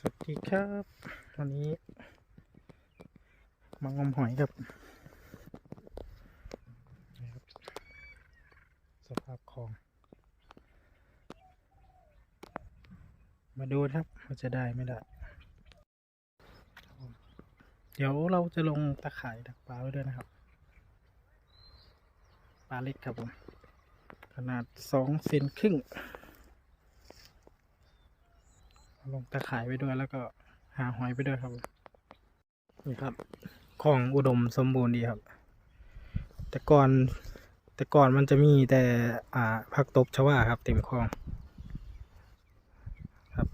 สวัสดีครับวันนี้มางมหอยครับนี่ครับ สภาพคลอง มาดูครับว่าจะได้ไม่ได้ เดี๋ยวเราจะลงตะข่ายดักปลาไว้ด้วยนะครับ ปลาเล็กครับผม ขนาดสองเซนครึ่ง ลงตะข่ายไว้ด้วยแล้วก็หาหอยไปด้วยครับผมนี่ครับของอุดมสมบูรณ์ดีครับ แต่ก่อนแต่ก่อนมันจะมีแต่อ่าผักตบชวาครับ เต็มคลอง ครับ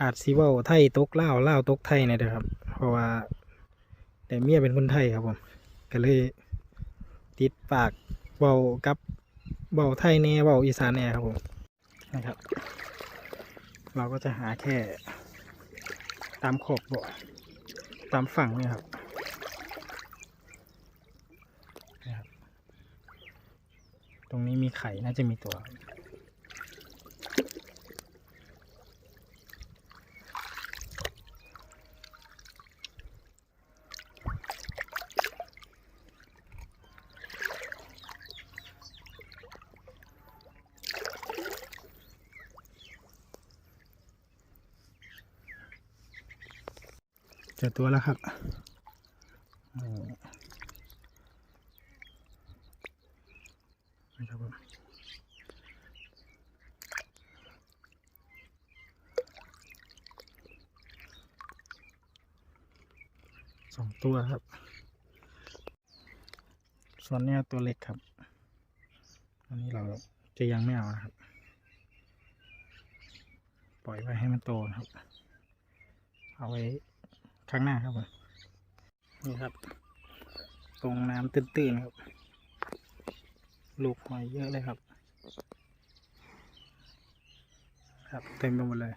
อาจซีว่าไทยตกเล่าวล่าตกไทยเนี่ยเด้อครับ เพราะว่าแต่เมียเป็นคนไทยครับผมก็เลยติดปากเบากับเบาไทยแน่เบาอีสานแน่ครับผมนะครับ เราก็จะหาแค่ตามขอบบ่อตามฝั่งเนี่ยครับนะครับตรงนี้มีไข่น่าจะมีตัว เจอตัวแล้วครับนะครับผมสองตัวครับ ส่วนนี้ตัวเล็กครับ อันนี้เราจะยังไม่เอานะครับ ปล่อยไว้ให้มันโตนะครับ เอาไว้ ข้างหน้าครับผมนี่ครับ ตรงน้ำตื้นๆครับ ลูกหอยเยอะเลยครับ ครับเต็มไปหมดเลย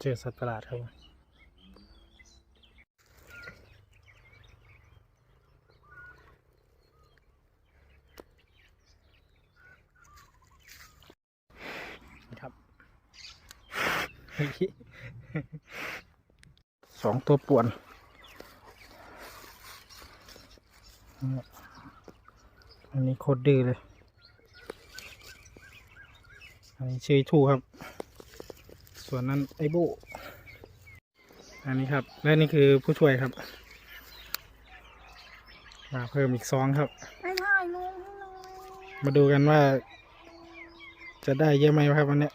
เจอสัตว์ประหลาดครับผมครับ สองตัวป่วนอันนี้โคตรดื้อเลย อันนี้ชื่อทูครับ ส่วนนั้นไอโบ อันนี้ครับ และนี่คือผู้ช่วยครับ มาเพิ่มอีกสองครับไม่ถ่ายลงให้หน่อยมาดูกันว่า จะได้เยอะไหมครับวันเนี้ย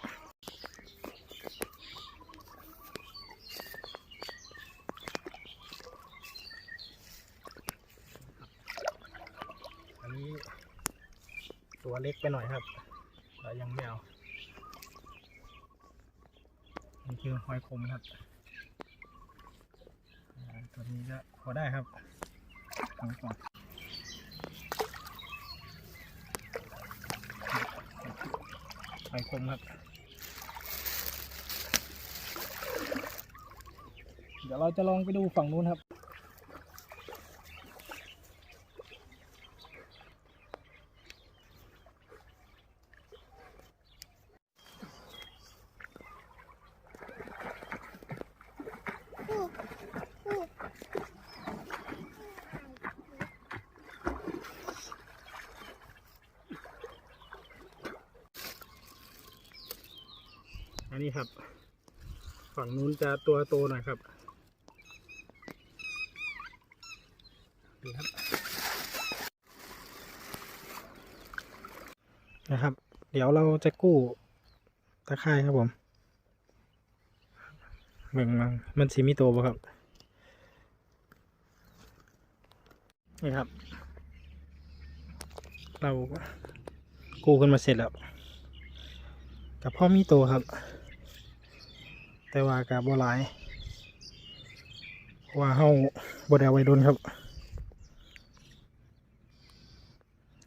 อันนี้ ตัวเล็กไปหน่อยครับเรายังไม่เอานี่คือหอยคมครับตัวนี้ก็พอได้ครับเอาไว้ก่อนหอยคมครับ เดี๋ยวเราจะลองไปดูฝั่งนู้นครับ อันนี้ครับ ฝั่งนู้นจะตัวโตหน่อยครับดูครับ นะครับ เดี๋ยวเราจะกู้ตะไคร่ายครับผมเบิ่งมันมันสีมีโตบ่ครับนี่ครับ เรากู้ขึ้นมาเสร็จแล้วกับพ่อมีโตครับ แต่ว่ากับบัวลายว่าเฮาบ่ได้ไว้โดนครับ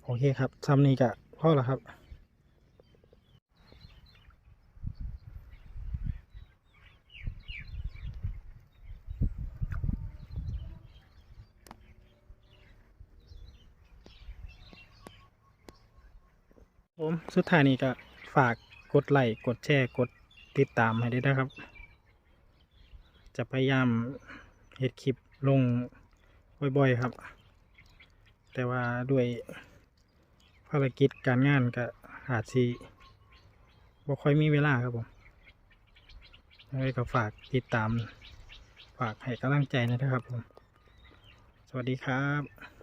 โอเคครับซ้ำนี้กะพ่อละครับผมสุดท้ายนี้ก็ฝากกดไลค์กดแชร์กดติดตามให้ด้วยนะครับ จะพยายามเห็ดคลิปลงบ่อยๆครับ แต่ว่าด้วยภารกิจการงานก็อาจสิบ่ค่อยมีเวลาครับผมยังไงก็ฝากติดตาม ฝากให้กำลังใจนะครับผม สวัสดีครับ